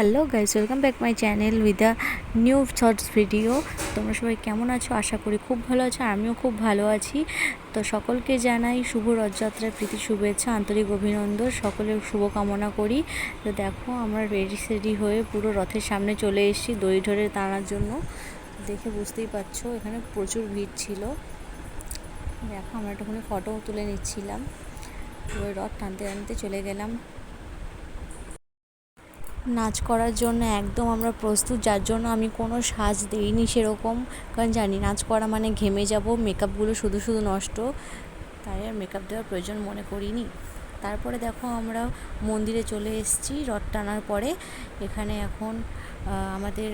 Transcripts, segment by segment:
Hello guys welcome back my channel with a new shorts video তোমরা সবাই কেমন আছো? আশা করি খুব ভালো আছো, আমিও খুব ভালো আছি। তো সকলকে জানাই শুভ রথযাত্রার প্রীতি, শুভেচ্ছা, আন্তরিক অভিনন্দন। সকলের শুভকামনা করি। তো দেখো, আমরা রেডি সেডি হয়ে পুরো রথের সামনে চলে এসেছি দই ধরে টানার জন্য। দেখে বুঝতেই পারছ, এখানে প্রচুর ভিড় ছিল। দেখো, আমরা একটুখানি ফটো তুলে নিচ্ছিলাম। রথ টানতে টানতে চলে গেলাম। নাচ করার জন্য একদম আমরা প্রস্তুত, যার জন্য আমি কোনো সাজ দিইনি সেরকম। কারণ জানি নাচ করা মানে ঘেমে যাব, মেকআপগুলো শুধু শুধু নষ্ট। তাই আর মেকআপ দেওয়ার প্রয়োজন মনে করিনি। তারপরে দেখো আমরা মন্দিরে চলে এসেছি, রথ টানার পরে। এখানে এখন আমাদের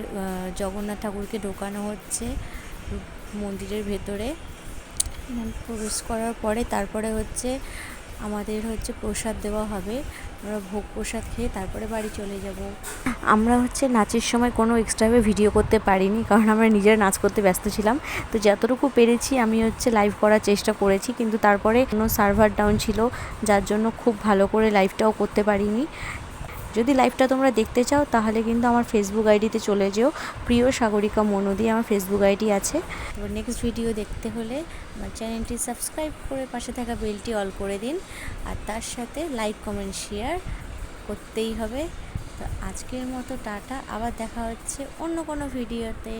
জগন্নাথ ঠাকুরকে ঢোকানো হচ্ছে মন্দিরের ভেতরে। প্রবেশ করার পরে তারপরে হচ্ছে আমাদের হচ্ছে প্রসাদ দেওয়া হবে। আমরা ভোগ প্রসাদ খেয়ে তারপরে বাড়ি চলে যাব। আমরা হচ্ছে নাচের সময় কোনো এক্সট্রাভাবে ভিডিও করতে পারিনি, কারণ আমরা নিজেরা নাচ করতে ব্যস্ত ছিলাম। তো যতটুকু পেরেছি আমি হচ্ছে লাইভ করার চেষ্টা করেছি, কিন্তু তারপরে কোনো সার্ভার ডাউন ছিল, যার জন্য খুব ভালো করে লাইভটাও করতে পারিনি। যদি লাইভটা তোমরা দেখতে চাও, তাহলে কিন্তু আমার ফেসবুক আইডিতে চলে যেও। প্রিয় সাগরিকা মনোদি আমার ফেসবুক আইডি আছে। এবার নেক্সট ভিডিও দেখতে হলে আমার চ্যানেলটি সাবস্ক্রাইব করে পাশে থাকা বেলটি অল করে দিন। আর তার সাথে লাইক কমেন্ট শেয়ার করতেই হবে। তো আজকের মতো টাটা। আবার দেখা হচ্ছে অন্য কোনো ভিডিওতে